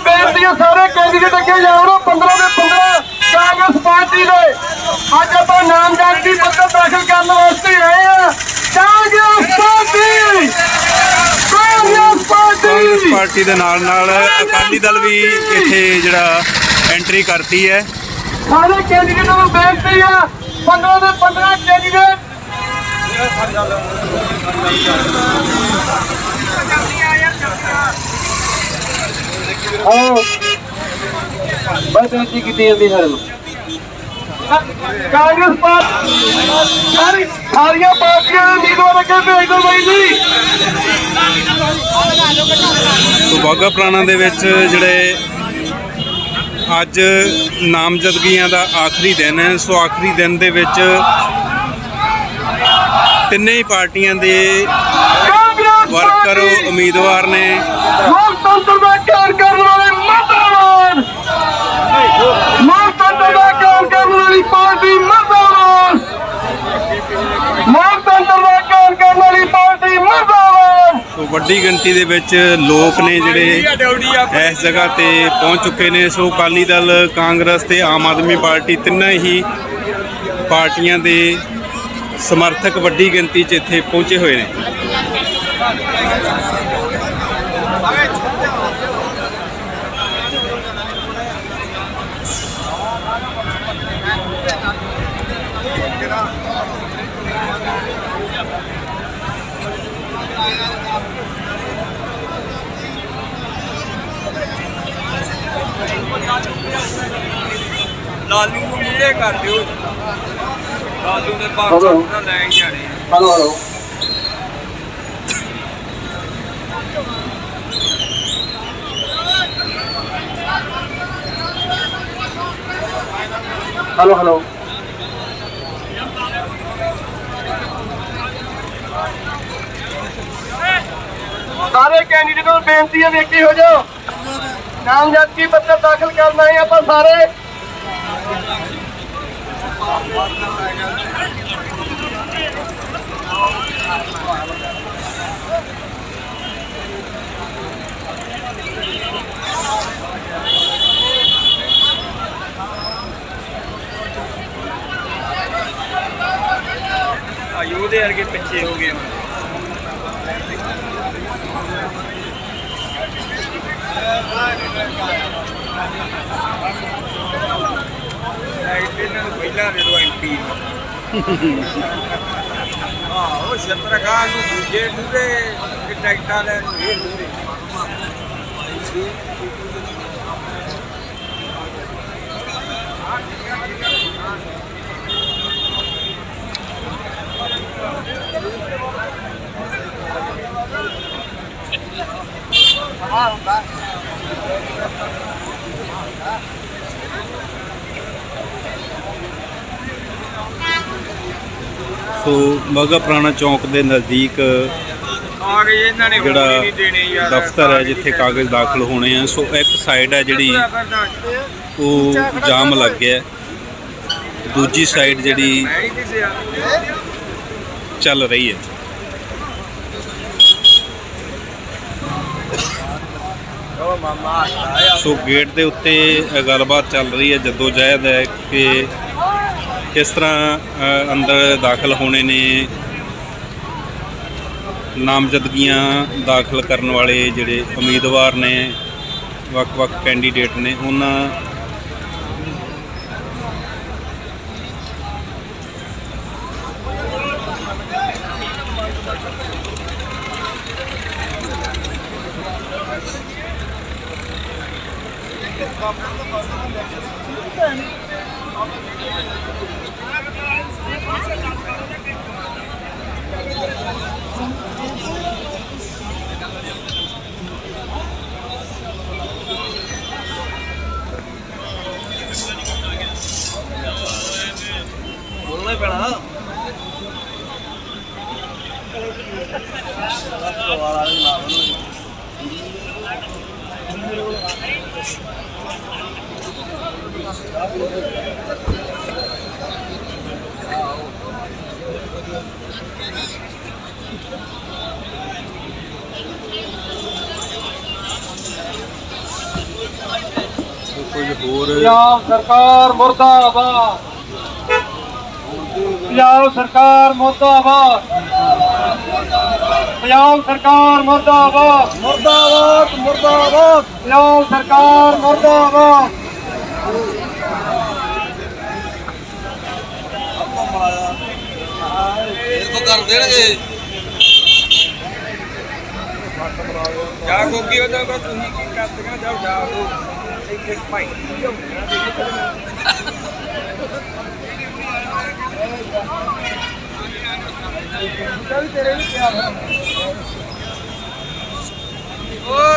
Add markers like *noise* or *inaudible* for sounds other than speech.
ਬੇਨਤੀ ਹੈ ਸਾਰੇ ਕੈਂਡੀਡੇਟ ਅੱਗੇ ਜਾਓ 15 ਦੇ 15 ਕਾਂਗਰਸ ਪਾਰਟੀ ਦੇ ਅੱਜ ਆਪਾਂ ਨਾਮਜ਼ਦਗੀ ਪੱਤਰ ਦਾਖਲ ਕਰਨ ਵਾਸਤੇ ਆਏ ਆ। Congress party! Congress party! Party ਦੇ ਨਾਲ ਨਾਲ ਅਕਾਲੀ ਦਲ ਵੀ ਇੱਥੇ ਜਿਹੜਾ ਐਂਟਰੀ ਕਰਤੀ ਹੈ। ਸਾਰੇ ਕੈਂਡੀਡੇਟਾਂ ਨੂੰ ਬੇਨਤੀ ਆ 15 ਦੇ 15 ਕੈਂਡੀਡੇਟ ਆਓ। ਬਸ ਬੇਨਤੀ ਕੀਤੀ ਜਾਂਦੀ ਸਾਰੇ ਨੂੰ ਕਾਂਗਰਸ ਪਾਰਟੀ ਸਾਰੀ ਸਾਰੀਆਂ ਪਾਰਟੀਆਂ ਦੇ ਉਮੀਦਵਾਰ ਅੱਗੇ ਭੇਜ ਬਾਈ ਜੀ। ਸੋ ਬਾਗਾ ਪੁਰਾਣਾ ਦੇ ਵਿੱਚ ਜਿਹੜੇ ਅੱਜ ਨਾਮਜ਼ਦਗੀਆਂ ਦਾ ਆਖਰੀ ਦਿਨ ਹੈ ਸੋ ਆਖਰੀ ਦਿਨ ਦੇ ਵਿੱਚ ਤਿੰਨੇ ਹੀ ਪਾਰਟੀਆਂ ਦੇ ਵਰਕਰ ਉਮੀਦਵਾਰ ਨੇ। ਲੋਕਤੰਤਰ ਦਾ ਕਾਇਮ ਕਰਨ ਵਾਲੇ ਮਰਦਾਬਾਦ ਲੋਕਤੰਤਰ ਦਾ ਕਾਇਮ ਕਰਨ ਵਾਲੀ ਪਾਰਟੀ ਮਰਦਾਬਾਦ। ਲੋਕਤੰਤਰ ਦਾ ਕਾਇਮ ਕਰਨ ਵਾਲੀ ਪਾਰਟੀ ਮਰਦਾਬਾਦ। ਸੋ ਵੱਡੀ ਗਿਣਤੀ ਦੇ ਵਿੱਚ ਲੋਕ ਨੇ ਜਿਹੜੇ ਇਸ ਜਗ੍ਹਾ ਤੇ ਪਹੁੰਚ ਚੁੱਕੇ ਨੇ। ਸੋ ਅਕਾਲੀ ਦਲ, ਕਾਂਗਰਸ ਤੇ ਆਮ ਆਦਮੀ ਪਾਰਟੀ ਤਿੰਨਾਂ ਹੀ ਪਾਰਟੀਆਂ ਦੇ ਸਮਰਥਕ ਵੱਡੀ ਗਿਣਤੀ 'ਚ ਇੱਥੇ ਪਹੁੰਚੇ ਹੋਏ ਨੇ। ਲਾਲੂ ਨੂੰ ਜਿਹੜੇ ਕਰ ਦਿਓ ਲਾਲੂ ਦੇ ਪਾਸ ਹਲੋ। ਤਾਂ ਲੈ ਹੀ ਜਾਣੇ। ਹਲੋ ਹਲੋ ਹਲੋ ਹਲੋ ਸਾਰੇ ਕੈਂਡੀਡੇਟਾਂ ਨੂੰ ਬੇਨਤੀ ਹੈ ਵੇਖੀ ਹੋ ਜਾਓ ਨਾਮਜ਼ਦਗੀ ਪੱਤਰ ਦਾਖਲ ਕਰਨਾ ਹੈ ਆਪਾਂ ਸਾਰੇ ਆ ਯੋਧੇ ਵਰਗੇ ਪਿੱਛੇ ਹੋ ਗਏ ਹੁਣ। ਲਾਈਟ ਇਹਨਾਂ ਨੂੰ ਪਹਿਲਾਂ ਦੇ ਦੋ ਐਮਪੀ ਆਹ ਉਹ ਛਤਰਖਾਨ ਨੂੰ ਦੂਜੇ ਮੂਰੇ ਟਿਕਟਾਂ ਲੈਣ ਇਹ ਮੂਰੇ ਸੋ ਮਗਾ ਪੁਰਾਣਾ ਚੌਂਕ ਦੇ ਨਜ਼ਦੀਕ ਕਾਗਜ਼ ਇਹਨਾਂ ਨੇ ਜਿਹੜਾ ਨਹੀਂ ਦੇਣੇ ਯਾਰ ਦਫ਼ਤਰ ਹੈ ਜਿੱਥੇ ਕਾਗਜ਼ ਦਾਖਲ ਹੋਣੇ ਆ। ਸੋ ਇੱਕ ਸਾਈਡ ਹੈ ਜਿਹੜੀ ਉਹ ਜਾਮ ਲੱਗ ਗਿਆ ਦੂਜੀ ਸਾਈਡ ਜਿਹੜੀ ਚੱਲ ਰਹੀ ਹੈ। ਸੋ ਗੇਟ ਦੇ ਉੱਤੇ ਗੱਲਬਾਤ ਚੱਲ ਰਹੀ ਹੈ। ਜਦੋਂ ਜਹਿਦ ਹੈ ਕਿ ਕਿਸ ਤਰ੍ਹਾਂ ਅੰਦਰ ਦਾਖਲ ਹੋਣੇ ਨੇ? ਨਾਮਜ਼ਦਗੀਆਂ ਦਾਖਲ ਕਰਨ ਵਾਲੇ ਜਿਹੜੇ ਉਮੀਦਵਾਰ ਨੇ, ਵੱਖ-ਵੱਖ ਕੈਂਡੀਡੇਟ ਨੇ, ਉਹਨਾਂ Lütfen. ਹੋਰ। ਪੰਜਾਬ ਸਰਕਾਰ ਮੁਰਦਾਬਾਦ। ਪੰਜਾਬ ਸਰਕਾਰ ਮੁਰਦਾਬਾਦ। ਪੰਜਾਬ ਸਰਕਾਰ ਮੁਰਦਾਬਾਦ। ਮੁਰਦਾਬਾਦ ਮੁਰਦਾਬਾਦ। ਪੰਜਾਬ ਸਰਕਾਰ ਮੁਰਦਾਬਾਦ। ਜਾ ਗੋਗੀ ਉਹਦਾ ਤੁਸੀਂ ਕੀ ਕਰਦੀਆਂ ਜਾਓ ਜਾ they just fight. *laughs* Oh!